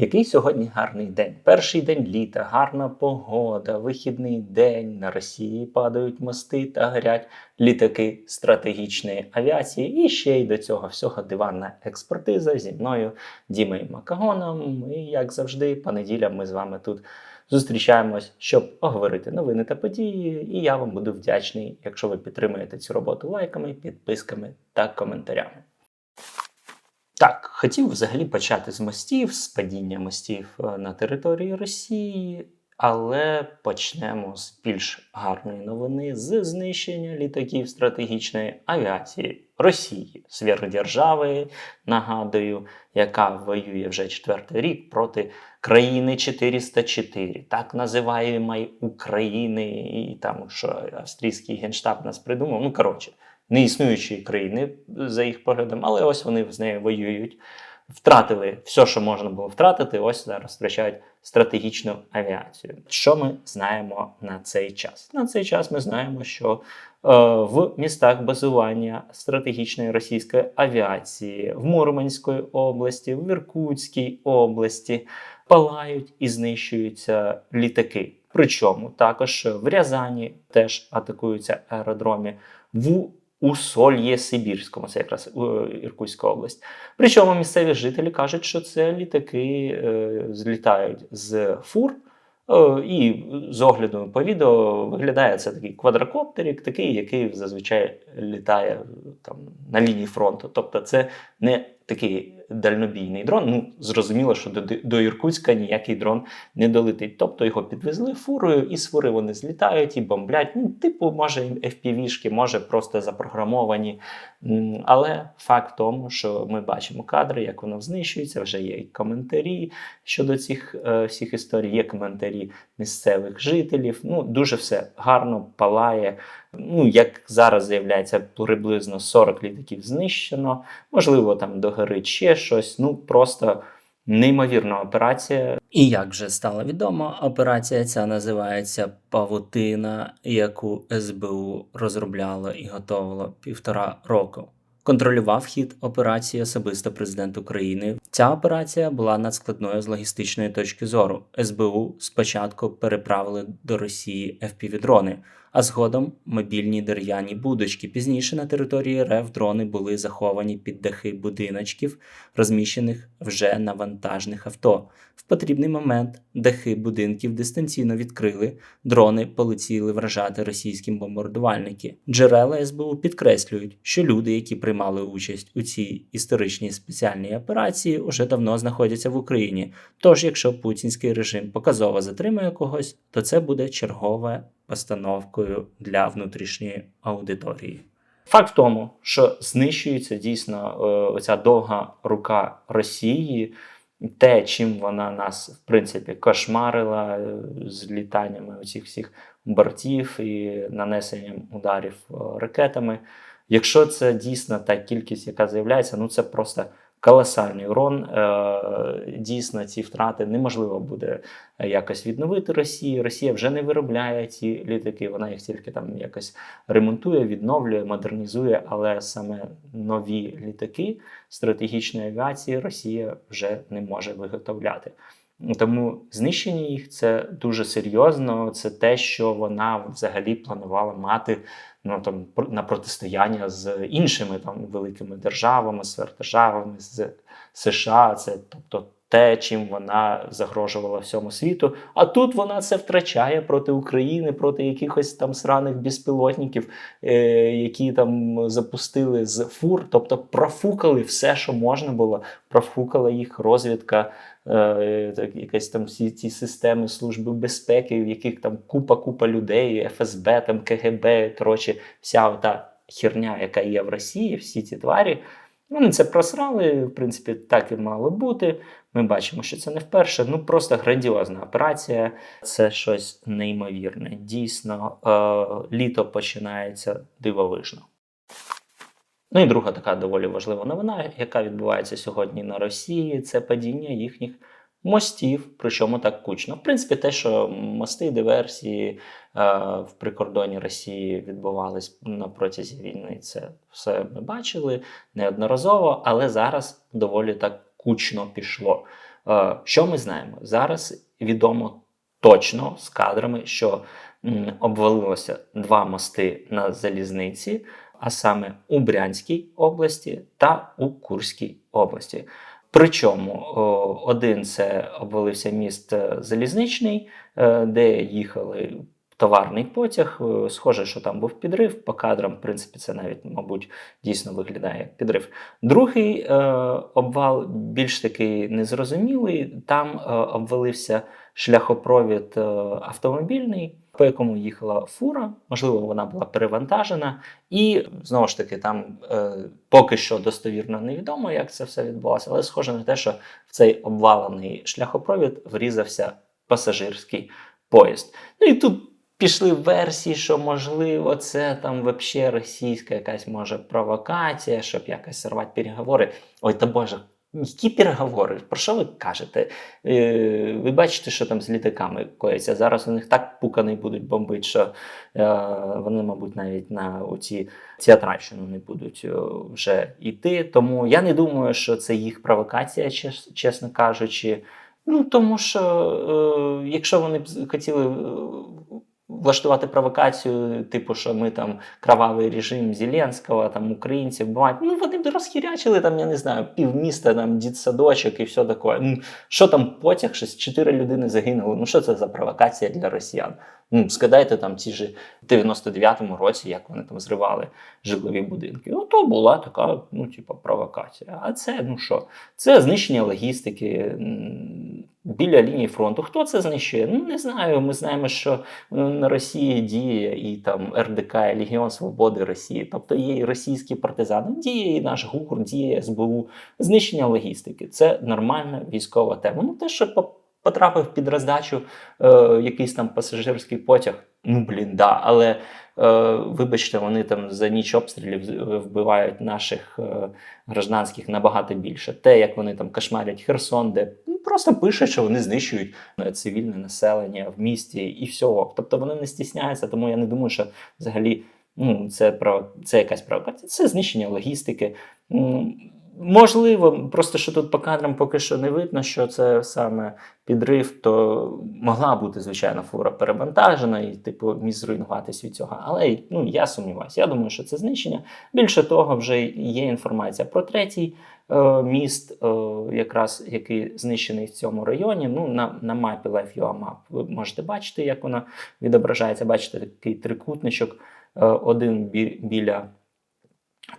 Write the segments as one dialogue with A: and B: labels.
A: Який сьогодні гарний день? Перший день літа, гарна погода, вихідний день. На Росії падають мости та горять літаки стратегічної авіації. І ще й до цього всього диванна експертиза зі мною Дімою Макагоном. І як завжди, понеділя ми з вами тут зустрічаємось, щоб оговорити новини та події. І я вам буду вдячний, якщо ви підтримуєте цю роботу лайками, підписками та коментарями. Так, хотів взагалі почати з мостів, з падіння мостів е, на території Росії, але почнемо з більш гарної новини з знищення літаків стратегічної авіації Росії, сверхдержави, нагадую, яка воює вже четвертий рік проти країни 404, так називаємої України, і там що австрійський генштаб нас придумав. Ну коротше неіснуючої країни за їх поглядом, але ось вони з нею воюють. Втратили все, що можна було втратити. Ось зараз втрачають стратегічну авіацію. Що ми знаємо на цей час? На цей час ми знаємо, що е, в містах базування стратегічної російської авіації в Мурманської області, в Іркутській області палають і знищуються літаки. Причому також в Рязані теж атакуються аеродромі. В у Сольє Сибірському, це якраз Іркутська область. Причому місцеві жителі кажуть, що це літаки е, злітають з фур. Е, і з огляду по відео виглядає це такий квадрокоптерик, такий, який зазвичай літає там на лінії фронту. Тобто, це не такий дальнобійний дрон. Ну, зрозуміло, що до до Іркутська ніякий дрон не долетить. Тобто його підвезли фурою, і з фури вони злітають і бомблять. Ну, типу, може, FPV-шки, може просто запрограмовані. Але факт в тому, що ми бачимо кадри, як воно знищується, вже є і коментарі щодо цих е, всіх історій, є коментарі місцевих жителів. Ну, Дуже все гарно палає. Ну, Як зараз з'являється, приблизно 40 літаків знищено. Можливо, там догорить ще щось. Ну, просто неймовірна операція. І як вже стало відомо, операція ця називається Павутина, яку СБУ розробляло і готувало півтора року. Контролював хід операції особисто президент України. Ця операція була надскладною з логістичної точки зору. СБУ спочатку переправили до Росії FPV-дрони, а згодом мобільні дерев'яні будочки. Пізніше на території РФ дрони були заховані під дахи будиночків, розміщених вже на вантажних авто. В потрібний момент дахи будинків дистанційно відкрили, дрони полетіли вражати російські бомбардувальники. Джерела СБУ підкреслюють, що люди, які приймали участь у цій історичній спеціальній операції, уже давно знаходяться в Україні. Тож, якщо путінський режим показово затримує когось, то це буде чергове постановкою для внутрішньої аудиторії. Факт в тому, що знищується дійсно е, оця довга рука Росії, те, чим вона нас в принципі кошмарила е, з літаннями оцих всіх бортів і нанесенням ударів е, ракетами. Якщо це дійсно та кількість, яка з'являється, ну це просто колосальний урон. Е, дійсно, ці втрати неможливо буде якось відновити Росії. Росія вже не виробляє ці літаки, вона їх тільки там якось ремонтує, відновлює, модернізує, але саме нові літаки стратегічної авіації Росія вже не може виготовляти. Тому знищення їх це дуже серйозно. Це те, що вона взагалі планувала мати ну там на протистояння з іншими там великими державами, сверхдержавами, з США. Це тобто те, чим вона загрожувала всьому світу. А тут вона це втрачає проти України, проти якихось там сраних безпілотників, е, які там запустили з фур, тобто профукали все, що можна було. Профукала їх розвідка, е, так, якась там всі ці системи служби безпеки, в яких там купа-купа людей, ФСБ, там КГБ, коротше, вся та херня, яка є в Росії, всі ці тварі. Вони це просрали, в принципі, так і мало бути. Ми бачимо, що це не вперше. Ну просто грандіозна операція. Це щось неймовірне. Дійсно, е, літо починається дивовижно. Ну і друга така доволі важлива новина, яка відбувається сьогодні на Росії, це падіння їхніх мостів, причому так кучно. В принципі, те, що мости диверсії е, в прикордоні Росії відбувались на протязі війни, це все ми бачили неодноразово, але зараз доволі так кучно пішло. Е, Що ми знаємо? Зараз відомо точно з кадрами, що обвалилося два мости на залізниці, а саме у Брянській області та у Курській області. Причому один це обвалився міст е, залізничний, е, де їхали товарний потяг. Е, Схоже, що там був підрив. По кадрам, в принципі, це навіть, мабуть, дійсно виглядає як підрив. Другий е, обвал більш такий незрозумілий. Там е, обвалився шляхопровід е, автомобільний, по якому їхала фура. Можливо, вона була перевантажена. І знову ж таки, там е, поки що достовірно невідомо, як це все відбулося, але схоже на те, що в цей обвалений шляхопровід врізався пасажирський поїзд. Ну і тут пішли версії, що можливо це там вообще російська якась може провокація, щоб якось сорвати переговори. Ой, та боже. Які переговори? Про що ви кажете? Е, Ви бачите, що там з літаками коїться. Зараз у них так пуканий будуть бомбити, що е, вони, мабуть, навіть на оці театральщину не будуть е, вже йти. Тому я не думаю, що це їх провокація, чесно кажучи. Ну тому що якщо вони б хотіли влаштувати провокацію, типу, що ми там кровавий режим Зеленського, там українців бувають, ну вони б розхірячили там, я не знаю, півміста, там дітсадочок і все таке. Ну, що там потяг, щось чотири людини загинули. Ну що це за провокація для росіян? Ну, згадайте там ті ж 99-му році, як вони там зривали житлові будинки. Ну, то була така, ну, типу, провокація. А це, ну що, це знищення логістики біля лінії фронту. Хто це знищує? Ну, не знаю. Ми знаємо, що на Росії діє і там РДК, і Легіон Свободи Росії, тобто є і російські партизани, діє і наш ГУР, діє СБУ. Знищення логістики це нормальна військова тема. Ну, те, що потрапив під роздачу е, якийсь там пасажирський потяг. Ну, блін, да, але вибачте, вони там за ніч обстрілів вбивають наших е, гражданських набагато більше. Те, як вони там кошмарять Херсон, де ну, просто пишуть, що вони знищують е, цивільне населення в місті і всього. Тобто вони не стісняються, тому я не думаю, що взагалі ну, це, про, це якась провокація, це знищення логістики. Можливо, просто що тут по кадрам поки що не видно, що це саме підрив, то могла бути, звичайно, фура перевантажена і, типу, міг зруйнуватись від цього. Але ну, я сумніваюся. Я думаю, що це знищення. Більше того, вже є інформація про третій е, міст, е, якраз який знищений в цьому районі. Ну, на, на мапі Life.ua Map ви можете бачити, як вона відображається. Бачите, такий трикутничок, е, один бі- біля.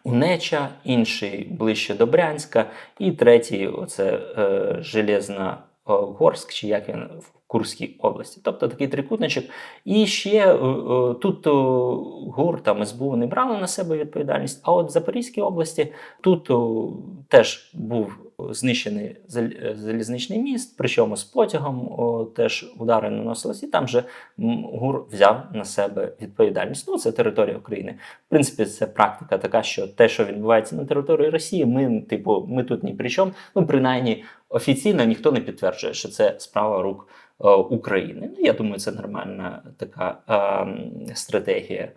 A: Унеча, інший ближче до Брянська, і третій оце е, Железногорськ, чи як він Курській області. Тобто такий трикутничок. І ще е, е, тут е, ГУР там СБУ не брали на себе відповідальність. А от в Запорізькій області тут теж був знищений залізничний міст, причому з потягом теж удари наносились, і там же ГУР взяв на себе відповідальність. Ну, це територія України. В принципі, це практика така, що те, що відбувається на території Росії, ми, типу, ми тут ні при чому. Ну, принаймні, офіційно ніхто не підтверджує, що це справа рук України. Ну, я думаю, це нормальна така е, стратегія.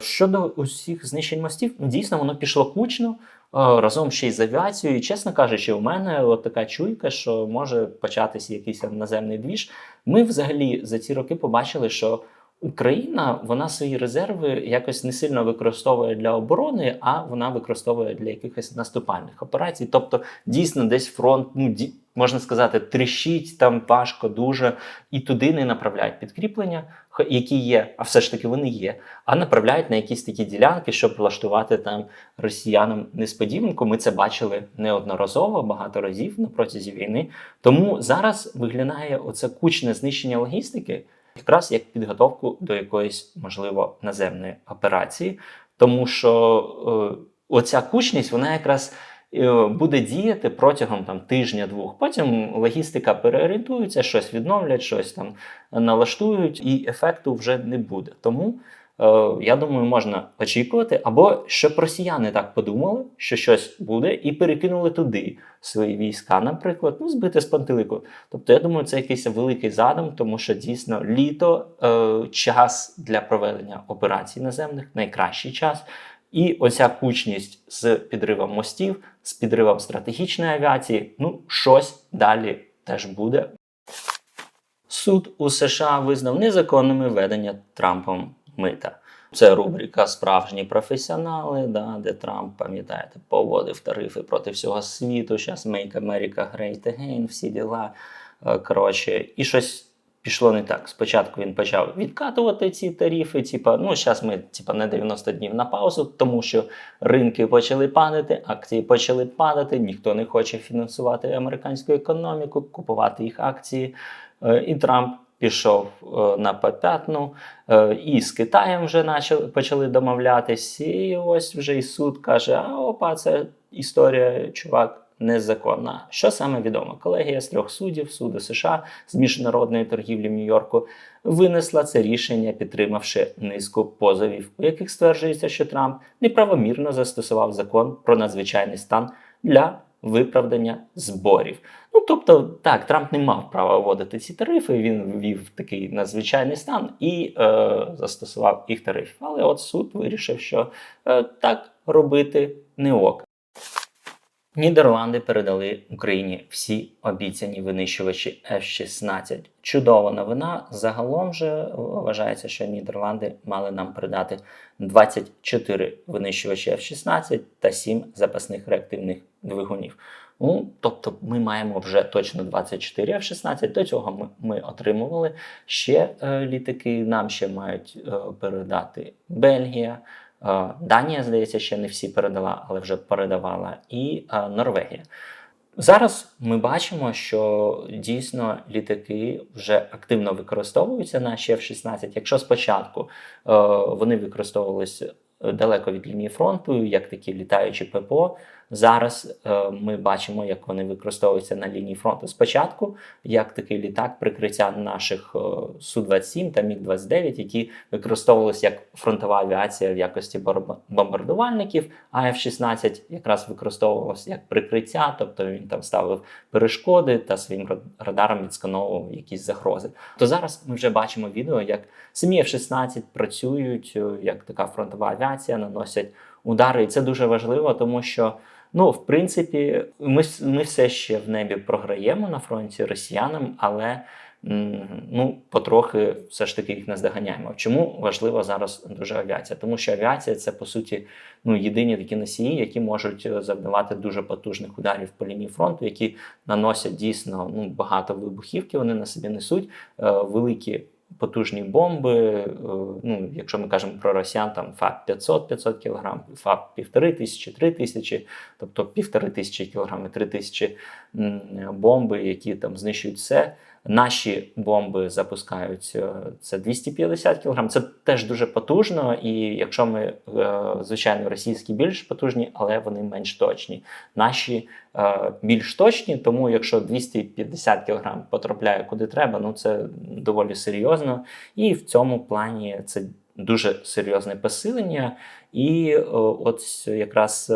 A: Щодо усіх знищень мостів, ну, дійсно воно пішло кучно. е, Разом ще й з авіацією, і чесно кажучи, у мене от така чуйка, що може початися якийсь наземний двіж. Ми взагалі за ці роки побачили, що Україна вона свої резерви якось не сильно використовує для оборони, а вона використовує для якихось наступальних операцій. Тобто, дійсно, десь фронт, ну ді, можна сказати, тріщить там важко дуже, і туди не направляють підкріплення, які є, а все ж таки вони є, а направляють на якісь такі ділянки, щоб влаштувати там росіянам несподіванку. Ми це бачили неодноразово, багато разів на протязі війни. Тому зараз виглядає оце кучне знищення логістики якраз як підготовку до якоїсь, можливо, наземної операції, тому що е, оця кучність, вона якраз е, буде діяти протягом там тижня-двох. Потім логістика переорієнтується, щось відновлять, щось там налаштують, і ефекту вже не буде. Тому я думаю, можна очікувати, або щоб росіяни так подумали, що щось буде, і перекинули туди свої війська, наприклад, ну збити з пантелику. Тобто, я думаю, це якийсь великий задум, тому що дійсно літо е, час для проведення операцій наземних, найкращий час. І оця кучність з підривом мостів, з підривом стратегічної авіації, ну щось далі теж буде. Суд у США визнав незаконними ведення Трампом мита. Це рубрика Справжні професіонали, да, де Трамп, пам'ятаєте, поводив тарифи проти всього світу. Зараз Make America Great Again, всі діла. Е, Коротше, і щось пішло не так. Спочатку він почав відкатувати ці тарифи. Типа, ну зараз ми типа на 90 днів на паузу, тому що ринки почали падати, акції почали падати. Ніхто не хоче фінансувати американську економіку, купувати їх акції. Е, І Трамп пішов е, на поп'ятну, е, і з Китаєм вже почали домовлятись. І ось вже і суд каже: а опа, це історія, чувак. Незаконна. Що саме відомо? Колегія з трьох суддів суду США з міжнародної торгівлі в Нью-Йорку винесла це рішення, підтримавши низку позовів, у яких стверджується, що Трамп неправомірно застосував закон про надзвичайний стан для виправдання зборів. Ну тобто, так, Трамп не мав права вводити ці тарифи. Він ввів такий надзвичайний стан і е, застосував їх тариф. Але от суд вирішив, що е, так робити не ок. Нідерланди передали Україні всі обіцяні винищувачі F-16. Чудова новина. Загалом же вважається, що Нідерланди мали нам передати 24 винищувачі F-16 та 7 запасних реактивних двигунів. Ну, тобто ми маємо вже точно 24 F-16. До цього ми, ми отримували ще е, літаки. Нам ще мають е, передати Бельгія. Е, Данія, здається, ще не всі передала, але вже передавала, і е, Норвегія. Зараз ми бачимо, що дійсно літаки вже активно використовуються наші F-16. Якщо спочатку е, вони використовувалися далеко від лінії фронту, як такі літаючі ППО, зараз е, ми бачимо, як вони використовуються на лінії фронту. Спочатку, як такий літак, прикриття наших е, Су-27 та Міг-29, які використовувалися як фронтова авіація в якості бомбардувальників, а F-16 якраз використовувався як прикриття, тобто він там ставив перешкоди та своїм радаром відскановував якісь загрози. То зараз ми вже бачимо відео, як самі F-16 працюють е, як така фронтова авіація, наносять удари, і це дуже важливо, тому що. Ну, в принципі, ми, ми все ще в небі програємо на фронті росіянам, але ну, потрохи все ж таки їх наздоганяємо. Чому важлива зараз дуже авіація? Тому що авіація це по суті ну, єдині такі носії, які можуть е, завдавати дуже потужних ударів по лінії фронту, які наносять дійсно ну, багато вибухівки, вони на собі несуть е, великі. Потужні бомби, е, ну, якщо ми кажемо про росіян, там ФАП 500 500 кг, ФАП 1500 3000, тобто півтори тисячі кілограмів, три тисячі бомби, які там знищують все. Наші бомби запускають е, це 250 кг. Це теж дуже потужно. І якщо ми, е, звичайно, російські більш потужні, але вони менш точні. Наші е, більш точні, тому якщо 250 кг потрапляє куди треба, ну це доволі серйозно. І в цьому плані це дуже серйозне посилення. І от якраз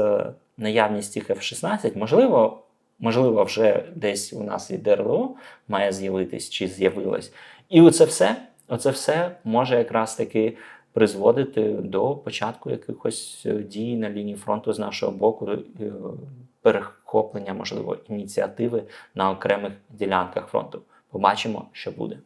A: наявність цих F-16, можливо, можливо, вже десь у нас від ДРЛО має з'явитись чи з'явилось. І оце все, оце все може якраз таки призводити до початку якихось е, дій на лінії фронту з нашого боку, е, перехоплення, можливо, ініціативи на окремих ділянках фронту. Побачимо, що буде.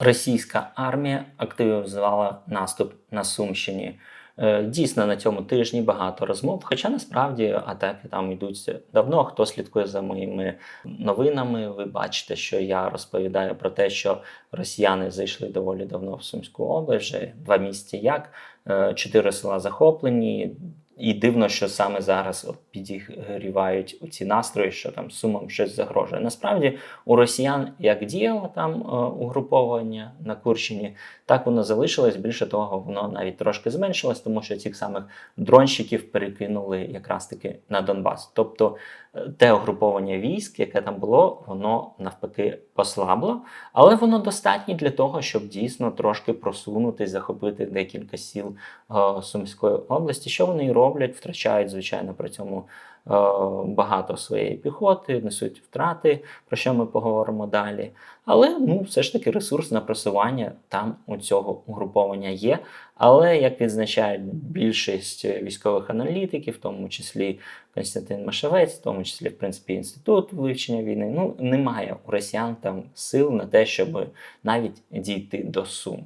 A: Російська армія активізувала наступ на Сумщині. Е, Дійсно, на цьому тижні багато розмов. Хоча насправді атаки там йдуть давно. Хто слідкує за моїми новинами, ви бачите, що я розповідаю про те, що росіяни зайшли доволі давно в Сумську область, вже два місяці як Е, чотири села захоплені. І дивно, що саме зараз підігрівають ці настрої, що там сумам щось загрожує. Насправді у росіян як діяло там е, угруповання на Курщині, так воно залишилось. Більше того, воно навіть трошки зменшилось, тому що цих самих дронщиків перекинули якраз таки на Донбас. Тобто те угруповання військ, яке там було, воно навпаки послабло, але воно достатнє для того, щоб дійсно трошки просунутись, захопити декілька сіл е, Сумської області. Що вони і роблять, втрачають, звичайно, при цьому багато своєї піхоти, несуть втрати, про що ми поговоримо далі. Але ну, все ж таки ресурс на просування там у цього угруповання є. Але як відзначають більшість військових аналітиків, в тому числі Константин Машевець, в тому числі в принципі інститут вивчення війни, ну немає у росіян там сил на те, щоб навіть дійти до Сум.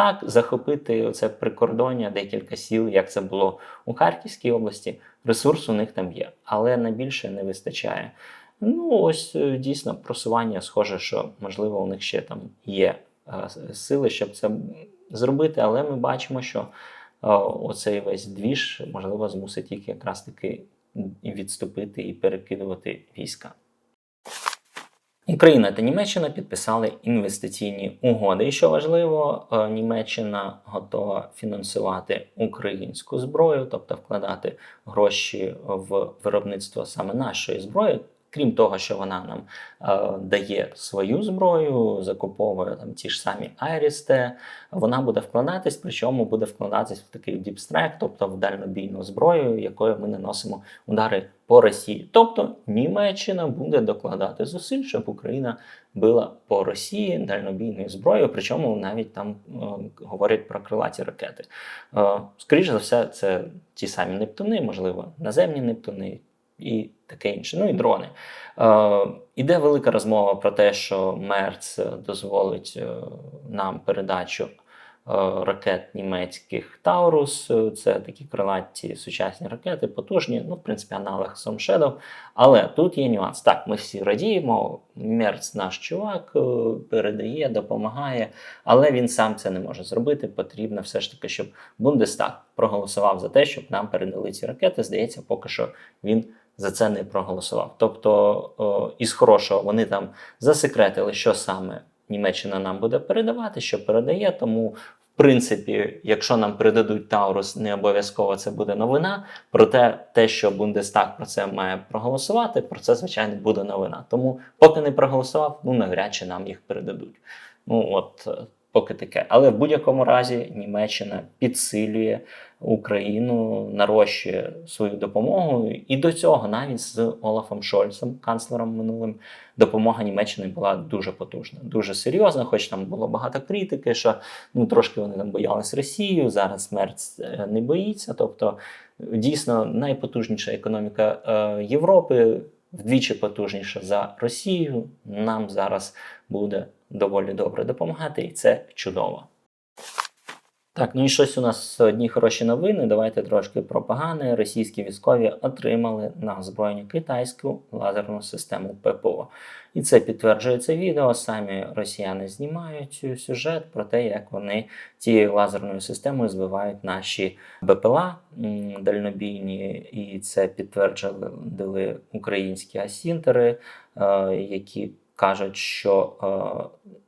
A: Так, захопити це прикордоння, декілька сіл, як це було у Харківській області. Ресурс у них там є, але на більше не вистачає. Ну, ось е, дійсно просування схоже, що можливо у них ще там є е, сили, щоб це зробити, але ми бачимо, що е, оцей весь двіж можливо змусить їх якраз таки відступити і перекидувати війська. Україна та Німеччина підписали інвестиційні угоди. І що важливо, Німеччина готова фінансувати українську зброю, тобто вкладати гроші в виробництво саме нашої зброї. Крім того, що вона нам е, дає свою зброю, закуповує там ті ж самі Айрісте, вона буде вкладатись, причому буде вкладатись в такий діпстрек, тобто в дальнобійну зброю, якою ми наносимо удари по Росії. Тобто Німеччина буде докладати зусиль, щоб Україна била по Росії дальнобійною зброєю, причому навіть там е, говорять про крилаті ракети. Е, скоріше за все, це ті самі Нептуни, можливо, наземні Нептуни і таке інше. Ну і дрони. Е, Іде велика розмова про те, що Мерц дозволить е, нам передачу. Е, ракет німецьких Таурус, це такі крилаті сучасні ракети, потужні, ну, в принципі, аналог Storm Shadow. Але тут є нюанс. Так, ми всі радіємо, Мерц наш чувак е, передає, допомагає, але він сам це не може зробити. Потрібно все ж таки, щоб Бундестаг проголосував за те, щоб нам передали ці ракети. Здається, поки що він за це не проголосував. Тобто, із хорошого вони там засекретили, що саме Німеччина нам буде передавати, що передає. Тому, в принципі, якщо нам передадуть Таурус, не обов'язково це буде новина. Проте те, що Бундестаг про це має проголосувати, про це звичайно буде новина. Тому, поки не проголосував, ну навряд чи нам їх передадуть. Ну от поки таке. Але в будь-якому разі Німеччина підсилює Україну, нарощує свою допомогу. І до цього навіть з Олафом Шольцем, канцлером минулим, допомога Німеччини була дуже потужна, дуже серйозна, хоч там було багато критики, що ну трошки вони там боялись Росію. Зараз смерть е, не боїться. Тобто, дійсно найпотужніша економіка е, Європи. Вдвічі потужніша за Росію. Нам зараз буде доволі добре допомагати, і це чудово. Так, ну і щось у нас одні хороші новини. Давайте трошки про погане. Російські військові отримали на озброєння китайську лазерну систему ППО. І це підтверджує це відео. Самі росіяни знімають сюжет про те, як вони цією лазерною системою збивають наші БПЛА дальнобійні, і це підтверджували українські асінтери, е, які кажуть, що е,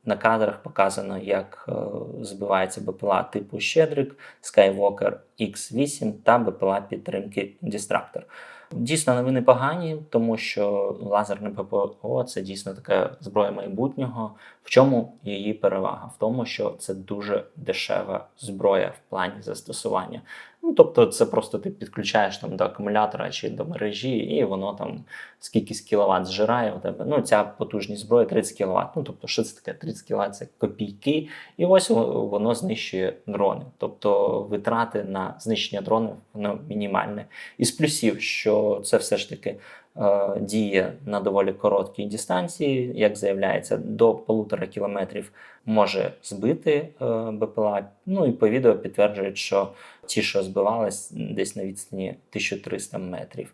A: на кадрах показано, як е, збивається БПЛА типу Щедрик, Skywalker X8 та БПЛА підтримки Дістрактор. Дійсно, новини погані, тому що лазерне ППО це дійсно така зброя майбутнього. В чому її перевага? В тому, що це дуже дешева зброя в плані застосування. Ну, тобто, це просто ти підключаєш там до акумулятора чи до мережі, і воно там скільки кіловат зжирає у тебе. Ну, ця потужність зброї 30 кВт. Ну, тобто, що це таке? 30 кВт це копійки, і ось воно знищує дрони. Тобто витрати на знищення дронів воно мінімальне. Із плюсів, що це все ж таки. Е, діє на доволі короткій дистанції, як заявляється, до полутора кілометрів може збити е, БПЛА. Ну і по відео підтверджують, що ті, що збивались десь на відстані 1300 метрів.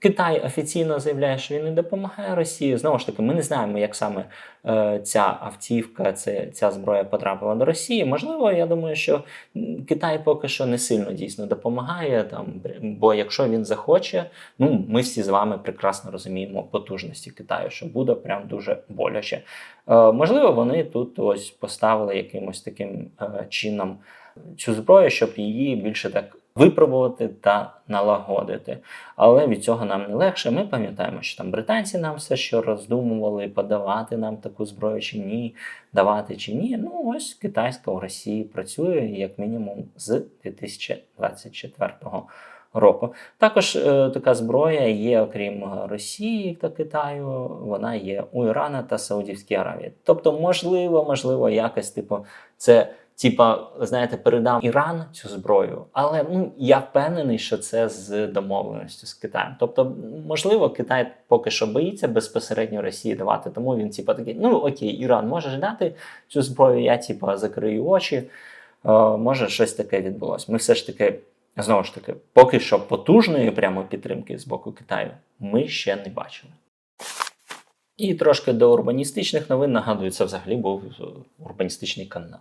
A: Китай офіційно заявляє, що він не допомагає Росії. Знову ж таки, ми не знаємо, як саме е, ця автівка, це, ця зброя потрапила до Росії. Можливо, я думаю, що Китай поки що не сильно дійсно допомагає. Там, Бо якщо він захоче, ну ми всі з вами прекрасно розуміємо потужності Китаю, що буде прям дуже боляче. Е, можливо, вони тут ось поставили якимось таким е, чином цю зброю, щоб її більше так випробувати та налагодити. Але від цього нам не легше. Ми пам'ятаємо, що там британці нам все ще роздумували, подавати нам таку зброю чи ні, давати чи ні. Ну ось китайська в Росії працює як мінімум з 2024 року. Також е, така зброя є, окрім Росії та Китаю, вона є у Ірана та Саудівській Аравії. Тобто, можливо, можливо, якось типу, це. Типа, знаєте, передам Іран цю зброю, але ну я впевнений, що це з домовленістю з Китаєм. Тобто, можливо, Китай поки що боїться безпосередньо Росії давати, тому він типа такий: ну окей, Іран можеш дати цю зброю, я типа закрию очі. Е, може, щось таке відбулося. Ми все ж таки знову ж таки, поки що потужної прямо підтримки з боку Китаю ми ще не бачили. І трошки до урбаністичних новин нагадую, це взагалі був урбаністичний канал.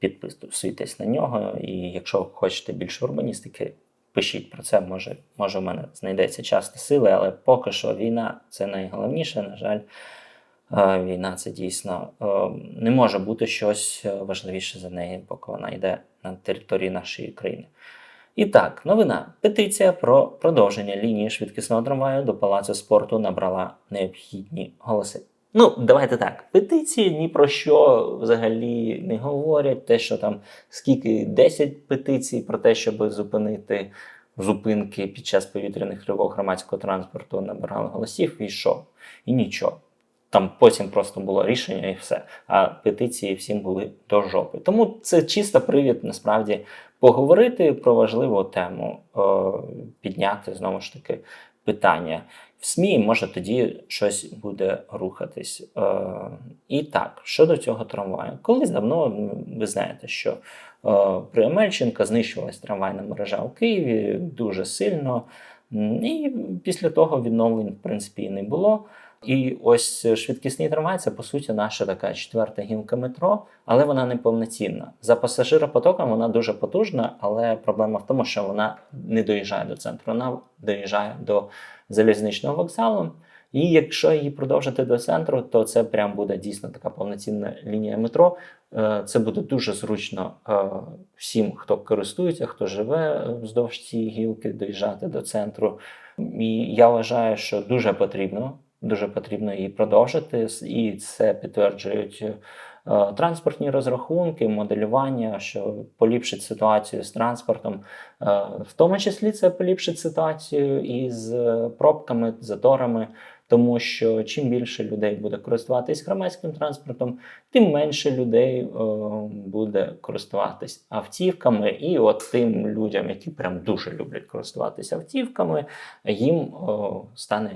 A: Підписуйтесь на нього, і якщо хочете більше урбаністики, пишіть про це. Може, може, в мене знайдеться час та сили, але поки що війна це найголовніше. На жаль, е, війна це дійсно е, не може бути щось важливіше за неї, поки вона йде на території нашої країни. І так, новина. Петиція про продовження лінії швидкісного трамваю до палацу спорту набрала необхідні голоси. Ну, давайте так. Петиції ні про що взагалі не говорять. Те, що там скільки 10 петицій про те, щоб зупинити зупинки під час повітряних тривог громадського транспорту, набирали голосів, і що? І нічого. Там потім просто було рішення і все. А петиції всім були до жопи. Тому це чисто привід насправді поговорити про важливу тему, е, підняти знову ж таки питання в СМІ. Може тоді щось буде рухатись. Е, і так, щодо цього трамваю, колись давно ви знаєте, що е, при Амельченка знищувалась трамвайна мережа у Києві дуже сильно. І після того відновлень, в принципі, і не було. І ось швидкісний трамвай це по суті наша така четверта гілка метро, але вона не повноцінна. За пасажиропотоком вона дуже потужна, але проблема в тому, що вона не доїжджає до центру, вона доїжджає до залізничного вокзалу. І якщо її продовжити до центру, то це прям буде дійсно така повноцінна лінія метро. Е, це буде дуже зручно е, всім, хто користується, хто живе вздовж цієї гілки, доїжджати до центру. І я вважаю, що дуже потрібно дуже потрібно її продовжити, і це підтверджують транспортні розрахунки, моделювання, що поліпшить ситуацію з транспортом. Е, в тому числі це поліпшить ситуацію із пробками, заторами. Тому що чим більше людей буде користуватись громадським транспортом, тим менше людей о, е, буде користуватись автівками. І от тим людям, які прям дуже люблять користуватися автівками, їм о, стане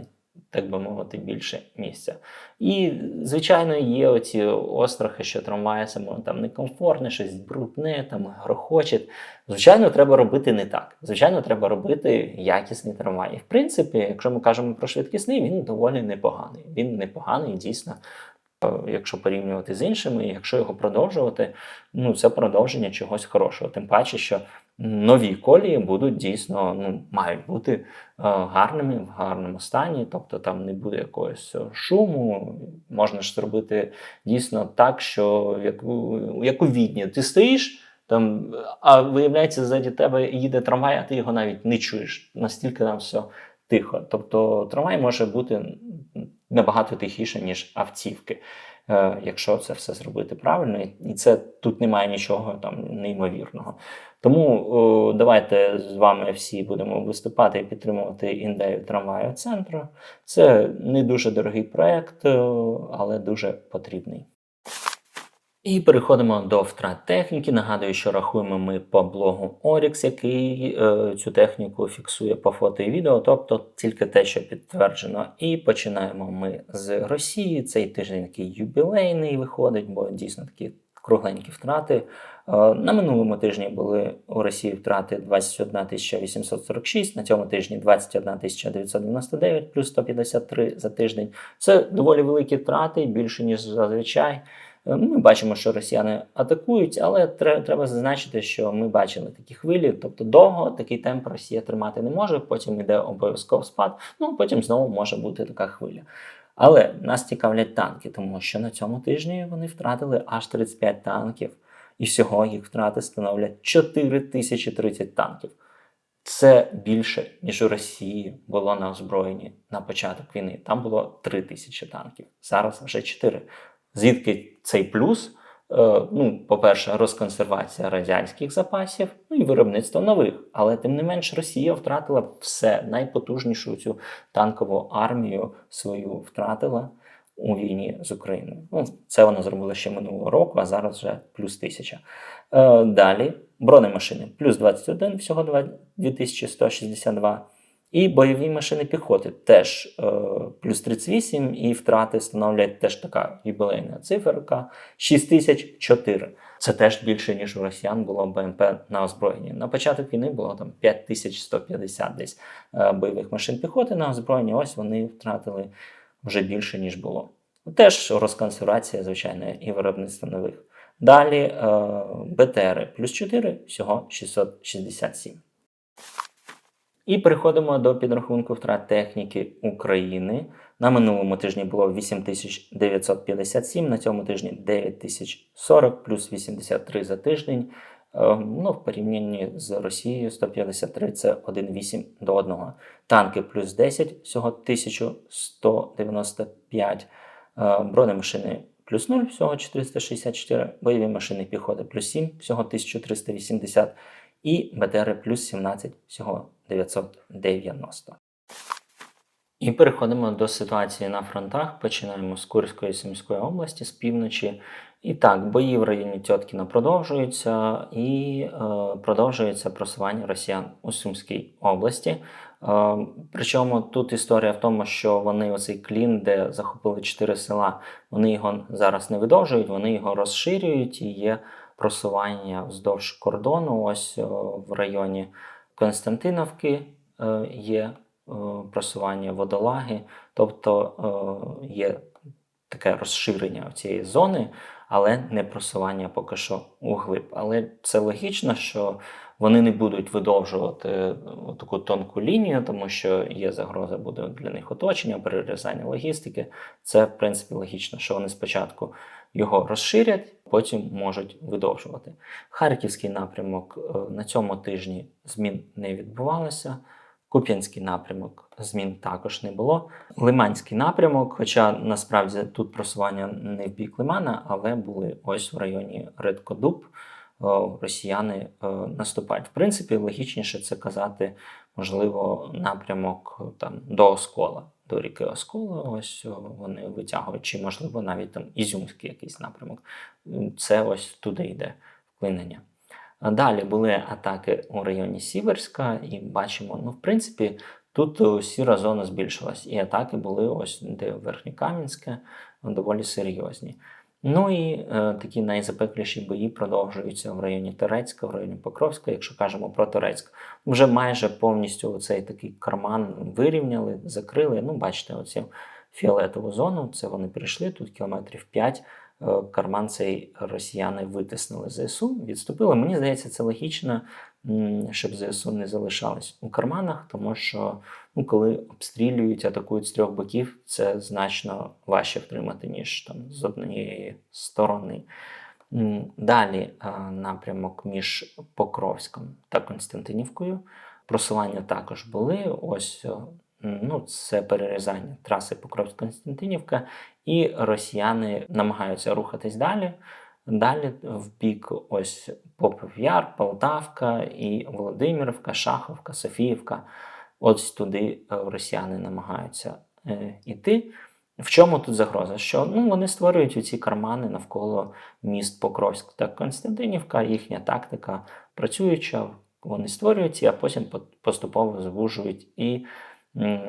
A: так би мовити, більше місця. І, звичайно, є оці острахи, що трамвай саме там некомфортне, щось брудне, там грохоче. Звичайно, треба робити не так. Звичайно, треба робити якісний трамвай. І в принципі, якщо ми кажемо про швидкісний, він доволі непоганий. Він непоганий, дійсно. Е, якщо порівнювати з іншими, якщо його продовжувати, ну це продовження чогось хорошого. Тим паче, що нові колії будуть дійсно ну, мають бути е, гарними в гарному стані, тобто там не буде якогось шуму. Можна ж зробити дійсно так, що як, як у відні ти стоїш. Там, а виявляється, ззаді тебе їде трамвай, а ти його навіть не чуєш. Настільки там все тихо. Тобто трамвай може бути набагато тихіше, ніж автівки. Е, якщо це все зробити правильно, і це тут немає нічого там неймовірного. Тому о, давайте з вами всі будемо виступати і підтримувати індею трамваю центру. Це не дуже дорогий проект, але дуже потрібний. І переходимо до втрат техніки. Нагадую, що рахуємо ми по блогу Orix, який е, цю техніку фіксує по фото і відео, тобто тільки те, що підтверджено. І починаємо ми з Росії. Цей тиждень який юбілейний виходить, бо дійсно такі кругленькі втрати. Е, на минулому тижні були у Росії втрати 21 846, на цьому тижні 21 999 плюс 153 за тиждень. Це доволі великі втрати, більше ніж зазвичай. Е, ми бачимо, що росіяни атакують, але треба зазначити, що ми бачили такі хвилі, тобто довго такий темп Росія тримати не може. Потім йде обов'язково спад. Ну потім знову може бути така хвиля. Але нас цікавлять танки, тому що на цьому тижні вони втратили аж 35 танків, і всього їх втрати становлять 4030 танків. Це більше, ніж у Росії було на озброєнні на початок війни. Там було 3 тисячі танків, зараз вже 4. Звідки цей плюс? ну, по-перше, розконсервація радянських запасів, ну і виробництво нових. Але тим не менш Росія втратила все найпотужнішу цю танкову армію свою втратила у війні з Україною. Ну, це вона зробила ще минулого року, а зараз вже плюс тисяча. Е, далі бронемашини плюс 21, всього 2162. І бойові машини піхоти теж е, плюс 38, і втрати становлять теж така юбілейна циферка 6004. Це теж більше, ніж у росіян було БМП на озброєнні. На початок війни було там 5150 десь е, бойових машин піхоти на озброєнні. Ось вони втратили вже більше, ніж було. Теж розконсервація, звичайно, і виробництво нових. Далі е, БТРи плюс 4, всього 667. І переходимо до підрахунку втрат техніки України. На минулому тижні було 8957, на цьому тижні 9040, плюс 83 за тиждень. Е, ну, В порівнянні з Росією 153 це 1,8 до 1. Танки плюс 10, всього 1195, е, бронемашини плюс 0, всього 464, бойові машини піхоти плюс 7, всього 1380 і БТР плюс 17, всього 990. І переходимо до ситуації на фронтах. Починаємо з Курської і Сумської області з півночі. І так, бої в районі Тьоткіна продовжуються, і е, продовжується просування росіян у Сумській області. Е, причому тут історія в тому, що вони оцей клін, де захопили чотири села, вони його зараз не видовжують, вони його розширюють і є просування вздовж кордону. Ось е, в районі Константиновки е, є е, просування водолаги, тобто є таке розширення цієї зони, але не просування поки що у глиб. Але це логічно, що вони не будуть видовжувати таку тонку лінію, тому що є загроза буде для них оточення, перерізання логістики. Це, в принципі, логічно, що вони спочатку його розширять, потім можуть видовжувати. Харківський напрямок е, на цьому тижні змін не відбувалося. Куп'янський напрямок змін також не було. Лиманський напрямок, хоча насправді тут просування не в бік Лимана, але були ось в районі Редкодуб. Росіяни е, наступають. В принципі, логічніше це казати, можливо, напрямок там до Оскола до ріки Оскола. Ось вони витягують, чи, можливо, навіть там Ізюмський якийсь напрямок. Це ось туди йде вклинення. Далі були атаки у районі Сіверська, і бачимо, ну, в принципі, тут сіра зона збільшилась, і атаки були ось де Верхньокам'янське, доволі серйозні. Ну і е, такі найзапекліші бої продовжуються в районі Терецька, в районі Покровська, якщо кажемо про Терецьк. Вже майже повністю цей такий карман вирівняли, закрили. Ну, бачите, оцю фіолетову зону. Це вони прийшли, тут кілометрів 5. Е, карман цей росіяни витиснули ЗСУ, відступили. Мені здається, це логічно, щоб ЗСУ не залишались у карманах, тому що ну, коли обстрілюють, атакують з трьох боків, це значно важче втримати, ніж там з однієї сторони. Далі напрямок між Покровськом та Константинівкою. Просування також були. Ось ну, це перерізання траси Покровськ-Константинівка, і росіяни намагаються рухатись далі. Далі в бік ось Попов Яр, Полтавка і Володимирівка, Шаховка, Софіївка. Ось туди е, росіяни намагаються е, йти. В чому тут загроза? Що ну, вони створюють ці кармани навколо міст Покровськ та Константинівка, їхня тактика працююча, вони створюють ці, а потім поступово звужують і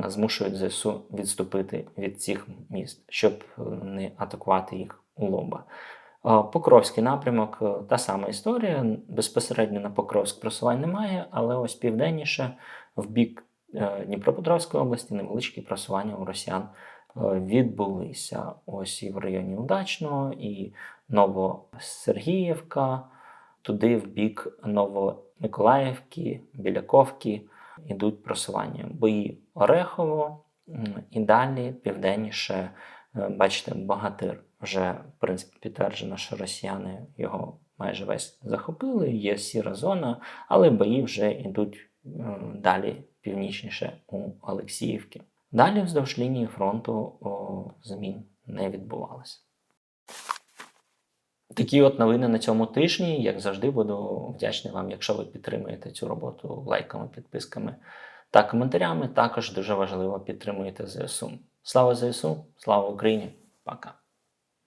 A: змушують ЗСУ відступити від цих міст, щоб не атакувати їх у лоба. Покровський напрямок е, та сама історія. Безпосередньо на Покровськ просувань немає, але ось південніше в бік е, Дніпропетровської області невеличкі просування у росіян е, відбулися. Ось і в районі Удачного, і Новосергіївка, туди в бік Новомиколаївки, Біляковки йдуть просування. Бої Орехово і далі південніше, бачите, Багатир вже в принципі підтверджено, що росіяни його майже весь захопили. Є сіра зона, але бої вже йдуть далі північніше у Олексіївки. Далі вздовж лінії фронту о, змін не відбувалося. Такі от новини на цьому тижні. Як завжди, буду вдячний вам, якщо ви підтримуєте цю роботу лайками, підписками та коментарями. Також дуже важливо підтримуєте ЗСУ. Слава ЗСУ, слава Україні! Пока!